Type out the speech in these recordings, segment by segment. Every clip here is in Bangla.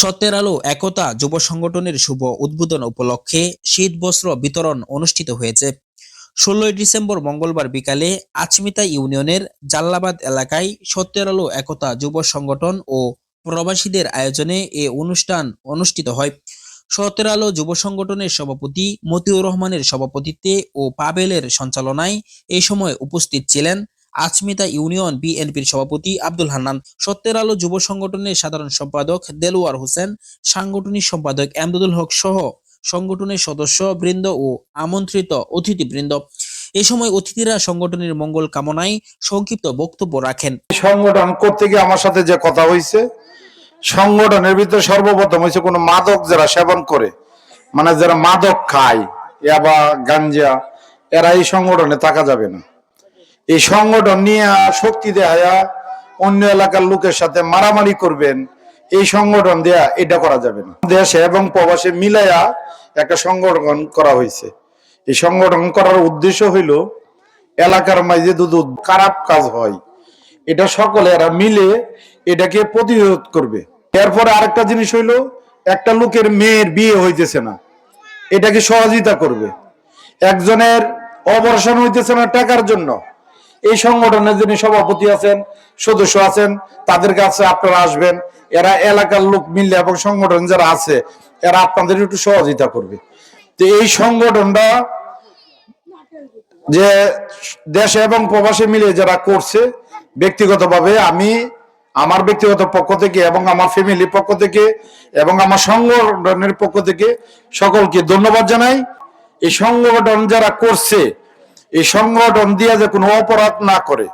সত্যের আলো, একতা যুব সংগঠনের শুভ উদ্বোধন উপলক্ষে শীত বস্ত্র বিতরণ অনুষ্ঠিত হয়েছে। ষোলোই ডিসেম্বর মঙ্গলবার বিকালে আচমিতা ইউনিয়নের জাল্লাবাদ এলাকায় সত্যের আলো, একতা যুব সংগঠন ও প্রবাসীদের আয়োজনে এ অনুষ্ঠান অনুষ্ঠিত হয়। সত্যের আলো যুব সংগঠনের সভাপতি মতিউর রহমানের সভাপতিত্বে ও পাবেলের সঞ্চালনায় এই সময় উপস্থিত ছিলেন। আচমিতা ইউনিয়ন বিএনপির সভাপতি আব্দুল হান্নান, সত্যের আলো যুব সংগঠনের সাধারণ সম্পাদক দেলোয়ার হোসেন, সাংগঠনিক সম্পাদক এমদাদুল হক সহ সংগঠনের সদস্য বৃন্দ ও আমন্ত্রিত অতিথিবৃন্দ। এ সময় অতিথিরা সংগঠনের মঙ্গল কামনায় সংক্ষিপ্ত বক্তব্য রাখেন। সংগঠন করতে গিয়ে আমার সাথে যে কথা হয়েছে সংগঠনের ভিতরে সর্বপ্রথম হয়েছে কোনো মাদক যারা সেবন করে মানে যারা মাদক খায় ইয়াবা গাঞ্জা, এরা এই সংগঠনে থাকা যাবে না। এই সংগঠন নিয়ে শক্তি দেয়া অন্য এলাকার লোকের সাথে মারামারি করবেন, এই সংগঠন দেয়া এটা করা যাবে না। দেশে এবং প্রবাসে মিলাইয়া একটা সংগঠন করা হয়েছে। এই সংগঠন করার উদ্দেশ্য হইল এলাকার মাঝে দুধ খারাপ কাজ হয়। এটা সকলে এরা মিলে এটাকে প্রতিরোধ করবে। এরপরে আরেকটা জিনিস হইল, একটা লোকের মেয়ের বিয়ে হইতেছে না। এটাকে সহযোগিতা করবে। একজনের অপারেশন হইতেছে না টাকার জন্য। এই সংগঠনের যিনি সভাপতি আছেন, সদস্য আছেন, তাদের কাছে আপনারা আসবেন। এরা এলাকার লোক মিললে এবং সংগঠন যারা আছে, এরা আপনাদের একটু সহযোগিতা করবে। তো এই সংগঠনটা যে দেশে এবং প্রবাসে মিলে যারা করছে, ব্যক্তিগতভাবে আমি, আমার ব্যক্তিগত পক্ষ থেকে এবং আমার ফ্যামিলির পক্ষ থেকে এবং আমার সংগঠনের পক্ষ থেকে সকলকে ধন্যবাদ জানাই। এই সংগঠন যারা করছে এই সংগঠন দিয়ে যে কোনো অপরাধ না করে,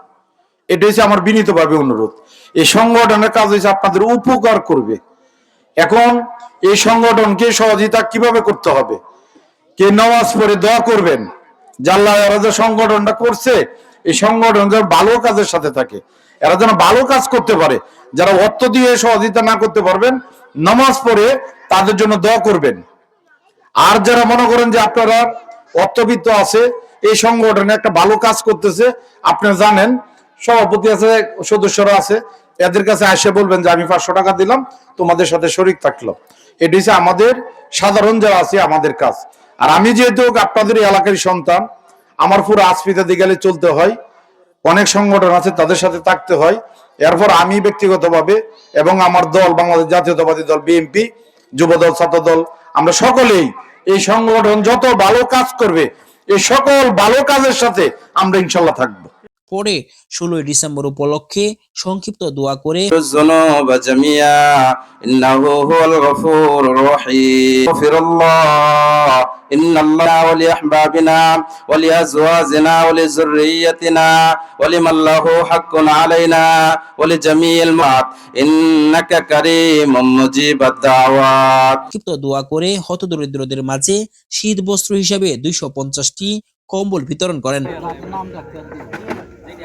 এটা হচ্ছে আমার বিনীতভাবে অনুরোধ। এই সংগঠনের কাজ হচ্ছে আপনাদের উপকার করবে। এখন এই সংগঠনকে সহযোগিতা কীভাবে করতে হবে? কে নামাজ পড়ে দোয়া করবেন? জাল্লা এরা যে সংগঠনটা করছে, এই সংগঠন যেন ভালো কাজের সাথে থাকে। এরা যেন ভালো কাজ করতে পারে। যারা অর্থ দিয়ে সহযোগিতা না করতে পারবেন, নামাজ পড়ে তাদের জন্য দোয়া করবেন। আর যারা মনে করেন যে আপনারা অর্থবিত্ত আছে এই সংগঠনে একটা ভালো কাজ করতেছে। আপনি জানেন, সভাপতি আছে, সদস্যরা আছে, এদের কাছে এসে বলবেন যে, আমি পাঁচশো টাকা দিলাম, তোমাদের সাথে শরিক থাকলাম এটি হচ্ছে আমাদের সাধারণ যারা আছে, আমাদের কাজ। আর আমি যেহেতু আপনাদের এই এলাকারই সন্তান, আমার পুরো আসপিতা দিগালে চলতে হয়, অনেক সংগঠন আছে, তাদের সাথে থাকতে হয়। এরপর আমি ব্যক্তিগতভাবে এবং আমার দল, বাংলাদেশ জাতীয়তাবাদী দল, বিএনপি, যুবদল ছাত্র দল আমরা সকলেই এই সংগঠন যত ভালো কাজ করবে এই সকল ভালো কাজের সাথে আমরা ইনশাল্লাহ থাকব। পরে ষোলোই ডিসেম্বর উপলক্ষে সংক্ষিপ্ত দোয়া করে الذنوب جميعا إنه هو الغفور الرحيم اغفر الله إن الله ولأحبابنا ولأزواجنا ولذريتنا ولمن له حق علينا ولجميع الموت إنك كريم مجيب الدعوات সংক্ষিপ্ত দোয়া করে হতদরিদ্রদের মাঝে শীত বস্ত্র হিসাবে দুইশো পঞ্চাশটি কম্বল বিতরণ করেন